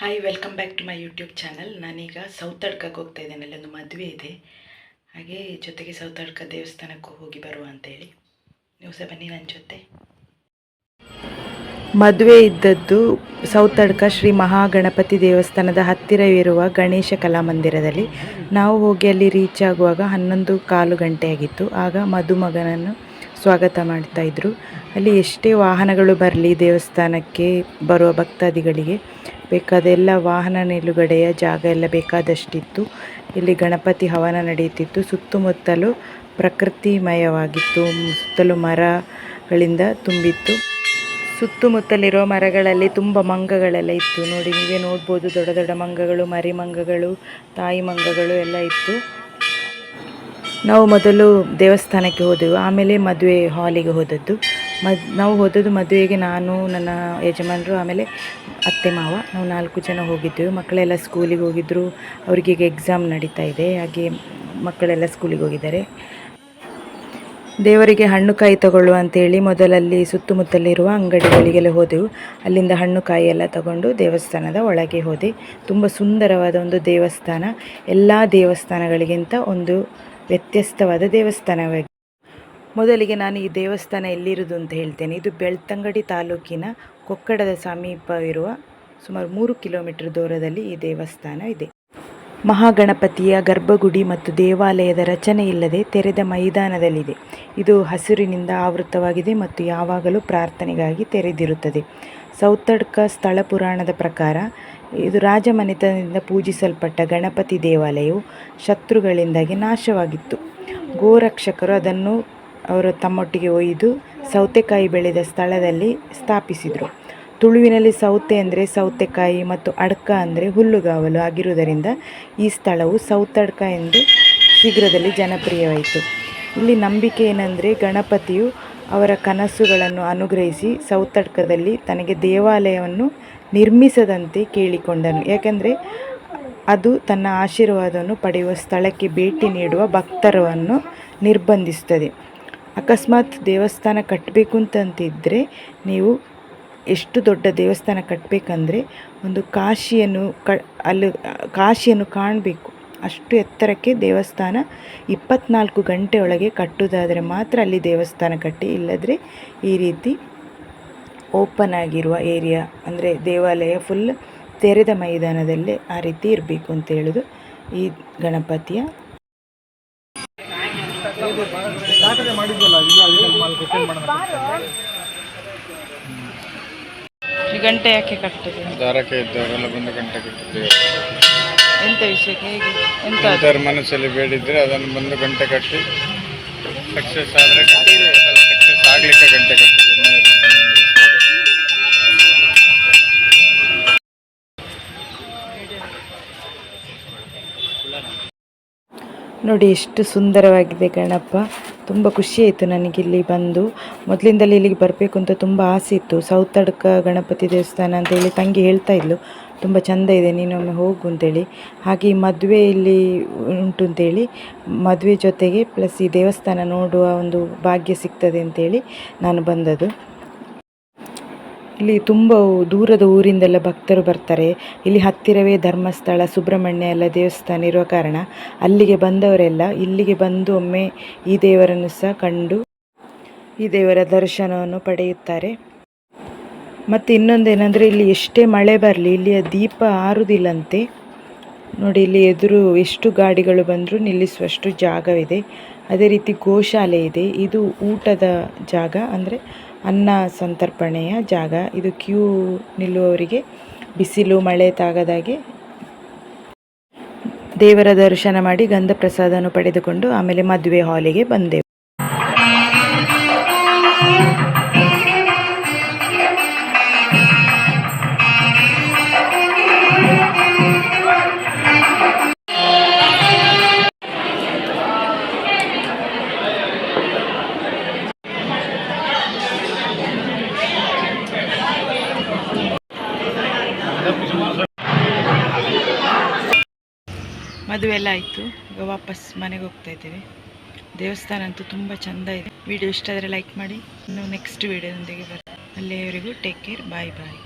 Hi welcome back to my YouTube channel ನಾನೀಗ ಸೌತಡ್ಕಕ್ಕೆ ಹೋಗ್ತಾ ಇದ್ದೇನೆ. ಅಲ್ಲೊಂದು ಮದುವೆ ಇದೆ. ಹಾಗೆ ಜೊತೆಗೆ ಸೌತಡ್ಕ ದೇವಸ್ಥಾನಕ್ಕೂ ಹೋಗಿ ಬರುವ ಅಂತೇಳಿ ನೀವು ಸಹ ಬನ್ನಿ ನನ್ನ ಜೊತೆ. ಮದುವೆ ಇದ್ದದ್ದು ಸೌತಡ್ಕ ಶ್ರೀ ಮಹಾಗಣಪತಿ ದೇವಸ್ಥಾನದ ಹತ್ತಿರವಿರುವ ಗಣೇಶ ಕಲಾಮಂದಿರದಲ್ಲಿ ನಾವು ಹೋಗಿ ಅಲ್ಲಿ ರೀಚ್ ಆಗುವಾಗ ಹನ್ನೊಂದು ಕಾಲು ಗಂಟೆ ಆಗಿತ್ತು. ಆಗ ಮದುಮಗನನ್ನು ಸ್ವಾಗತ ಮಾಡ್ತಾ ಇದ್ರು. ಅಲ್ಲಿ ಎಷ್ಟೇ ವಾಹನಗಳು ಬರಲಿ ದೇವಸ್ಥಾನಕ್ಕೆ ಬರುವ ಭಕ್ತಾದಿಗಳಿಗೆ ಬೇಕಾದ ಎಲ್ಲ ವಾಹನ ನಿಲುಗಡೆಯ ಜಾಗ ಎಲ್ಲ ಬೇಕಾದಷ್ಟಿತ್ತು. ಇಲ್ಲಿ ಗಣಪತಿ ಹವನ ನಡೆಯುತ್ತಿತ್ತು. ಸುತ್ತಮುತ್ತಲು ಪ್ರಕೃತಿಮಯವಾಗಿತ್ತು. ಸುತ್ತಲೂ ಮರಗಳಿಂದ ತುಂಬಿತ್ತು. ಸುತ್ತಮುತ್ತಲಿರೋ ಮರಗಳಲ್ಲಿ ತುಂಬ ಮಂಗಗಳೆಲ್ಲ ಇತ್ತು. ನೋಡಿ, ನೀವೇ ನೋಡ್ಬೋದು ದೊಡ್ಡ ದೊಡ್ಡ ಮಂಗಗಳು, ಮರಿ ಮಂಗಗಳು, ತಾಯಿ ಮಂಗಗಳು ಎಲ್ಲ ಇತ್ತು. ನಾವು ಮೊದಲು ದೇವಸ್ಥಾನಕ್ಕೆ ಹೋದೆವು, ಆಮೇಲೆ ಮದುವೆ ಹಾಲಿಗೆ ಹೋದದ್ದು. ಮದ್ ನಾವು ಹೋದದ್ದು ಮದುವೆಗೆ ನಾನು, ನನ್ನ ಯಜಮಾನರು, ಆಮೇಲೆ ಅತ್ತೆ ಮಾವ. ನಾವು ನಾಲ್ಕು ಜನ ಹೋಗಿದ್ದೆವು. ಮಕ್ಕಳೆಲ್ಲ ಸ್ಕೂಲಿಗೆ ಹೋಗಿದ್ದರು ಈಗ ಎಕ್ಸಾಮ್ ನಡೀತಾ ಇದೆ. ಹಾಗೆ ಮಕ್ಕಳೆಲ್ಲ ಸ್ಕೂಲಿಗೆ ಹೋಗಿದ್ದಾರೆ. ದೇವರಿಗೆ ಹಣ್ಣು ಕಾಯಿ ತಗೊಳ್ಳುವ ಅಂತೇಳಿ ಮೊದಲಲ್ಲಿ ಸುತ್ತಮುತ್ತಲಿರುವ ಅಂಗಡಿಗಳಿಗೆಲ್ಲ ಹೋದೆವು. ಅಲ್ಲಿಂದ ಹಣ್ಣು ಕಾಯಿ ಎಲ್ಲ ತಗೊಂಡು ದೇವಸ್ಥಾನದ ಒಳಗೆ ಹೋದೆ. ತುಂಬ ಸುಂದರವಾದ ಒಂದು ದೇವಸ್ಥಾನ. ಎಲ್ಲ ದೇವಸ್ಥಾನಗಳಿಗಿಂತ ಒಂದು ವ್ಯತ್ಯಸ್ತವಾದ ದೇವಸ್ಥಾನವಾಗಿದೆ ಮೊದಲಿಗೆ ನಾನು ಈ ದೇವಸ್ಥಾನ ಎಲ್ಲಿರುವುದು ಅಂತ ಹೇಳ್ತೇನೆ. ಇದು ಬೆಳ್ತಂಗಡಿ ತಾಲೂಕಿನ ಕೊಕ್ಕಡದ ಸಮೀಪವಿರುವ ಸುಮಾರು ಮೂರು ಕಿಲೋಮೀಟರ್ ದೂರದಲ್ಲಿ ಈ ದೇವಸ್ಥಾನ ಇದೆ. ಮಹಾಗಣಪತಿಯ ಗರ್ಭಗುಡಿ ಮತ್ತು ದೇವಾಲಯದ ರಚನೆ ಇಲ್ಲದೆ ತೆರೆದ ಮೈದಾನದಲ್ಲಿದೆ. ಇದು ಹಸಿರಿನಿಂದ ಆವೃತವಾಗಿದೆ ಮತ್ತು ಯಾವಾಗಲೂ ಪ್ರಾರ್ಥನೆಗಾಗಿ ತೆರೆದಿರುತ್ತದೆ. ಸೌತಡ್ಕ ಸ್ಥಳ ಪುರಾಣದ ಪ್ರಕಾರ ಇದು ರಾಜಮನೆತನದಿಂದ ಪೂಜಿಸಲ್ಪಟ್ಟ ಗಣಪತಿ ದೇವಾಲಯವು ಶತ್ರುಗಳಿಂದಾಗಿ ನಾಶವಾಗಿತ್ತು. ಗೋರಕ್ಷಕರು ಅದನ್ನು ಅವರು ತಮ್ಮೊಟ್ಟಿಗೆ ಒಯ್ದು ಸೌತೆಕಾಯಿ ಬೆಳೆದ ಸ್ಥಳದಲ್ಲಿ ಸ್ಥಾಪಿಸಿದರು. ತುಳುವಿನಲ್ಲಿ ಸೌತೆ ಅಂದರೆ ಸೌತೆಕಾಯಿ ಮತ್ತು ಅಡ್ಕ ಅಂದರೆ ಹುಲ್ಲುಗಾವಲು ಆಗಿರುವುದರಿಂದ ಈ ಸ್ಥಳವು ಸೌತಡ್ಕ ಎಂದು ಶೀಘ್ರದಲ್ಲಿ ಜನಪ್ರಿಯವಾಯಿತು. ಇಲ್ಲಿ ನಂಬಿಕೆ ಏನಂದರೆ ಗಣಪತಿಯು ಅವರ ಕನಸುಗಳನ್ನು ಅನುಗ್ರಹಿಸಿ ಸೌತಡ್ಕದಲ್ಲಿ ತನಗೆ ದೇವಾಲಯವನ್ನು ನಿರ್ಮಿಸದಂತೆ ಕೇಳಿಕೊಂಡನು. ಯಾಕೆಂದರೆ ಅದು ತನ್ನ ಆಶೀರ್ವಾದವನ್ನು ಪಡೆಯುವ ಸ್ಥಳಕ್ಕೆ ಭೇಟಿ ನೀಡುವ ಭಕ್ತರನ್ನು ನಿರ್ಬಂಧಿಸ್ತದೆ ಅಕಸ್ಮಾತ್ ದೇವಸ್ಥಾನ ಕಟ್ಟಬೇಕು ಅಂತಂತಿದ್ದರೆ ನೀವು ಎಷ್ಟು ದೊಡ್ಡ ದೇವಸ್ಥಾನ ಕಟ್ಟಬೇಕಂದ್ರೆ ಒಂದು ಕಾಶಿಯನ್ನು ಕ ಅಲ್ಲಿ ಕಾಶಿಯನ್ನು ಕಾಣಬೇಕು. ಅಷ್ಟು ಎತ್ತರಕ್ಕೆ ದೇವಸ್ಥಾನ ಇಪ್ಪತ್ನಾಲ್ಕು ಗಂಟೆ ಒಳಗೆ ಕಟ್ಟುವುದಾದರೆ ಮಾತ್ರ ಅಲ್ಲಿ ದೇವಸ್ಥಾನ ಕಟ್ಟಿ ಇಲ್ಲದ್ರೆ ಈ ರೀತಿ ಓಪನ್ ಆಗಿರುವ ಏರಿಯಾ ಅಂದರೆ ದೇವಾಲಯ ಫುಲ್ ತೆರೆದ ಮೈದಾನದಲ್ಲೇ ಆ ರೀತಿ ಇರಬೇಕು ಅಂತ ಹೇಳೋದು ಈ ಗಣಪತಿಯ. ಗಂಟೆ ಯಾಕೆ ಕಟ್ಟಿದೆ ದಾರಕ್ಕೆ ಇದ್ದವರೆಲ್ಲ ಬಂದು ಗಂಟೆ ಕಟ್ಟಿದ್ದೇವೆ. ಎಂತ ವಿಷಯಕ್ಕೆ ಹೇಗೆ? ಎಂತ ಅದು? ಮನಸ್ಸಲ್ಲಿ ಬೇಡಿದ್ರೆ ಅದನ್ನು ಬಂದು ಗಂಟೆ ಕಟ್ಟಿ ಸಕ್ಸಸ್ ಆದರೆ ಸಕ್ಸಸ್ ಆಗ್ಲಿಕ್ಕೆ ಗಂಟೆ ಕಟ್ಟಿ. ನೋಡಿ ಎಷ್ಟು ಸುಂದರವಾಗಿದೆ ಗಣಪ ತುಂಬ ಖುಷಿಯಾಯಿತು ನನಗಿಲ್ಲಿ ಬಂದು. ಮೊದಲಿಂದಲೇ ಇಲ್ಲಿಗೆ ಬರಬೇಕು ಅಂತ ತುಂಬ ಆಸೆ ಇತ್ತು. ಸೌತ್ ಅಡ್ಕ ಗಣಪತಿ ದೇವಸ್ಥಾನ ಅಂತೇಳಿ ತಂಗಿ ಹೇಳ್ತಾ ಇದ್ಲು. ತುಂಬ ಚೆಂದ ಇದೆ ನೀನೊಮ್ಮೆ ಹೋಗು ಅಂತೇಳಿ. ಹಾಗೆ ಈ ಮದುವೆ ಇಲ್ಲಿ ಉಂಟು ಅಂತೇಳಿ. ಮದುವೆ ಜೊತೆಗೆ ಪ್ಲಸ್ ಈ ದೇವಸ್ಥಾನ ನೋಡುವ ಒಂದು ಭಾಗ್ಯ ಸಿಗ್ತದೆ ಅಂತೇಳಿ ನಾನು ಬಂದದ್ದು. ಇಲ್ಲಿ ತುಂಬ ದೂರದ ಊರಿಂದೆಲ್ಲ ಭಕ್ತರು ಬರ್ತಾರೆ. ಇಲ್ಲಿ ಹತ್ತಿರವೇ ಧರ್ಮಸ್ಥಳ, ಸುಬ್ರಹ್ಮಣ್ಯ ಎಲ್ಲ ದೇವಸ್ಥಾನ ಇರುವ ಕಾರಣ ಅಲ್ಲಿಗೆ ಬಂದವರೆಲ್ಲ ಇಲ್ಲಿಗೆ ಬಂದು ಒಮ್ಮೆ ಈ ದೇವರನ್ನು ಸಹ ಕಂಡು ಈ ದೇವರ ದರ್ಶನವನ್ನು ಪಡೆಯುತ್ತಾರೆ. ಮತ್ತು ಇನ್ನೊಂದೇನೆಂದರೆ ಇಲ್ಲಿ ಎಷ್ಟೇ ಮಳೆ ಬರಲಿ, ಇಲ್ಲಿಯ ದೀಪ ಆರುವುದಿಲ್ಲಂತೆ ನೋಡಿ, ಇಲ್ಲಿ ಎದುರು ಎಷ್ಟು ಗಾಡಿಗಳು ಬಂದರೂ ನಿಲ್ಲಿಸುವಷ್ಟು ಜಾಗವಿದೆ. ಅದೇ ರೀತಿ ಗೋಶಾಲೆ ಇದೆ. ಇದು ಊಟದ ಜಾಗ, ಅಂದರೆ ಅನ್ನ ಸಂತರ್ಪಣೆಯ ಜಾಗ. ಇದು ಕ್ಯೂ ನಿಲ್ಲುವವರಿಗೆ ಬಿಸಿಲು, ಮಳೆ ತಾಗದಾಗೆ ದೇವರ ದರ್ಶನ ಮಾಡಿ ಗಂಧ ಪ್ರಸಾದವನ್ನು ಪಡೆದುಕೊಂಡು ಆಮೇಲೆ ಮದುವೆ ಹಾಲಿಗೆ ಬಂದೆವು. ಮದುವೆ ಎಲ್ಲ ಆಯಿತು. ಈಗ ವಾಪಸ್ ಮನೆಗೆ ಹೋಗ್ತಾ ಇದ್ದೀವಿ. ದೇವಸ್ಥಾನ ಅಂತೂ ತುಂಬ ಚೆಂದ ಇದೆ. ವಿಡಿಯೋ ಇಷ್ಟ ಆದರೆ ಲೈಕ್ ಮಾಡಿ. ಇನ್ನು ನೆಕ್ಸ್ಟ್ ವಿಡಿಯೋದೊಂದಿಗೆ ಬರ್ತೀವಿ ಅಲ್ಲಿಯವರೆಗೂ ಟೇಕ್ ಕೇರ್ ಬಾಯ್ ಬಾಯ್